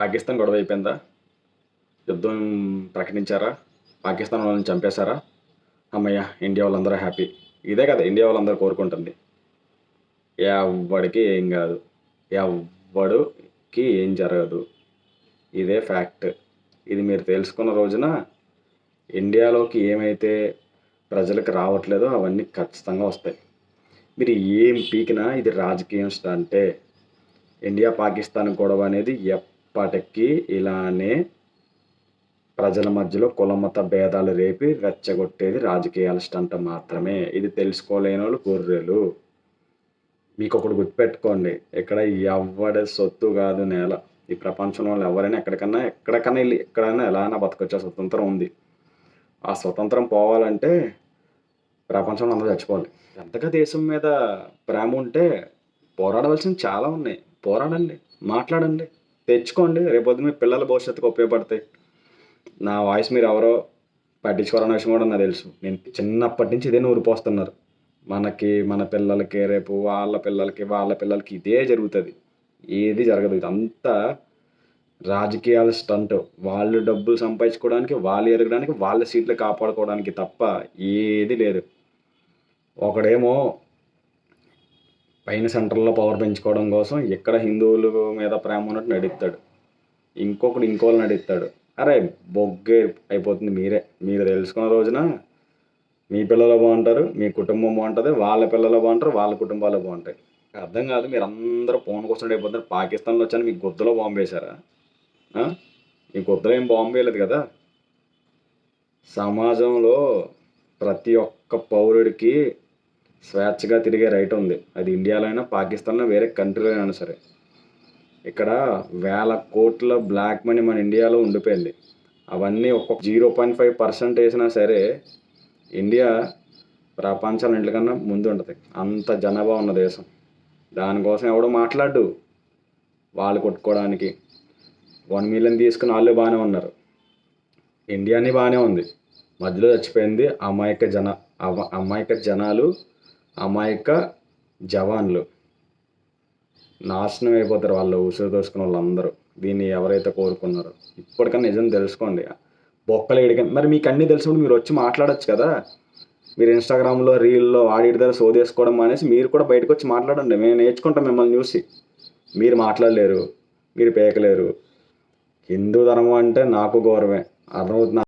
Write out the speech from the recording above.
పాకిస్తాన్ గొడవ అయిపోయిందా? యుద్ధం ప్రకటించారా? పాకిస్తాన్ వాళ్ళని చంపేశారా? అమ్మయ్య ఇండియా వాళ్ళందరూ హ్యాపీ. ఇదే కదా ఇండియా వాళ్ళందరూ కోరుకుంటుంది. ఎవ్వడికి ఏం కాదు. ఎవ్వడుకి ఏం జరగదు. ఇదే ఫ్యాక్ట్. ఇది మీరు తెలుసుకున్న రోజున ఇండియాలోకి ఏమైతే ప్రజలకు రావట్లేదో అవన్నీ ఖచ్చితంగా వస్తాయి. మీరు ఏం పీకినా ఇది రాజకీయం అంటే ఇండియా పాకిస్తాన్ గొడవ అనేది ఎప్పటికీ ఇలానే ప్రజల మధ్యలో కులమత భేదాలు రేపి రెచ్చగొట్టేది రాజకీయాల స్టంట్ మాత్రమే. ఇది తెలుసుకోలేని వాళ్ళు గొర్రెలు మీకు ఒకటి గుర్తుపెట్టుకోండి. ఇక్కడ ఎవడి సొత్తు కాదు నేల. ఈ ప్రపంచంలో వాళ్ళు ఎవరైనా ఎక్కడికన్నా ఎక్కడికన్నా వెళ్ళి ఎక్కడైనా ఎలా అయినా బతకొచ్చే స్వతంత్రం ఉంది. ఆ స్వతంత్రం పోవాలంటే ప్రపంచంలో అందరూ చచ్చిపోవాలి. ఎంతగా దేశం మీద ప్రేమ ఉంటే పోరాడవలసినవి చాలా ఉన్నాయి. పోరాడండి. మాట్లాడండి. తెచ్చుకోండి. రేపొద్దు మీ పిల్లల భవిష్యత్తుకు ఉపయోగపడతాయి. నా వాయిస్ మీరు ఎవరో పట్టించుకోవాలన్న విషయం కూడా నాకు తెలుసు. నేను చిన్నప్పటి నుంచి ఇదే నూరిపోస్తున్నారు మనకి మన పిల్లలకి రేపు వాళ్ళ పిల్లలకి వాళ్ళ పిల్లలకి ఇదే జరుగుతుంది. ఏది జరగదు. ఇదంతా రాజకీయాల స్టంట్. వాళ్ళు డబ్బులు సంపాదించుకోవడానికి వాళ్ళు ఎదగడానికి వాళ్ళ సీట్లు కాపాడుకోవడానికి తప్ప ఏది లేదు. ఒకడేమో పైన సెంటర్లో పవర్ పెంచుకోవడం కోసం ఎక్కడ హిందువుల మీద ప్రేమ ఉన్నట్టు నడుస్తాడు. ఇంకొకడు ఇంకోళ్ళు నడుస్తాడు. అరే బొగ్గే అయిపోతుంది మీరే. మీరు తెలుసుకున్న రోజున మీ పిల్లలు బాగుంటారు మీ కుటుంబం బాగుంటుంది వాళ్ళ పిల్లలు బాగుంటారు వాళ్ళ కుటుంబాలు బాగుంటాయి. అర్థం కాదు మీరు అందరూ ఫోన్ కోసం అయిపోతారు పాకిస్తాన్లో వచ్చాను మీ గుద్దలో బాంబు వేశారా? మీ గుద్దలో ఏం బాంబు వేయలేదు కదా? సమాజంలో ప్రతి ఒక్క పౌరుడికి స్వేచ్ఛగా తిరిగే రైట్ ఉంది. అది ఇండియాలో అయినా పాకిస్తాన్లో వేరే కంట్రీలో అయినా సరే. ఇక్కడ వేల కోట్ల బ్లాక్ మనీ మన ఇండియాలో ఉండిపోయింది. అవన్నీ ఒక్కొక్క జీరో పాయింట్ ఫైవ్ పర్సెంట్ వేసినా సరే ఇండియా ప్రపంచాలన్నింటికన్నా ముందు ఉంటుంది అంత జనాభా ఉన్న దేశం. దానికోసం ఎవడో మాట్లాడు వాళ్ళు కొట్టుకోవడానికి. వన్ మిలియన్ తీసుకుని వాళ్ళు బాగానే ఉన్నారు. ఇండియాని బాగానే ఉంది. మధ్యలో చచ్చిపోయింది అమాయక జన అవ అమాయక జనాలు అమాయక జవాన్లు. నాశనం అయిపోతారు వాళ్ళు ఉసురు దోసుకున్న వాళ్ళందరూ. దీన్ని ఎవరైతే కోరుకున్నారో. ఇప్పటికన్నా నిజం తెలుసుకోండి. బొక్కలు ఎడికండి మరి మీకు అన్నీ తెలిసినప్పుడు మీరు వచ్చి మాట్లాడచ్చు కదా? మీరు ఇన్స్టాగ్రామ్లో రీల్లో ఆడిటి దగ్గర సోదేసుకోవడం అనేసి మీరు కూడా బయటకు వచ్చి మాట్లాడండి. మేము నేర్చుకుంటాం మిమ్మల్ని చూసి. మీరు మాట్లాడలేరు. మీరు పేకలేరు. హిందూ ధర్మం అంటే నాకు గౌరవమే. అర్థమవుతుంది?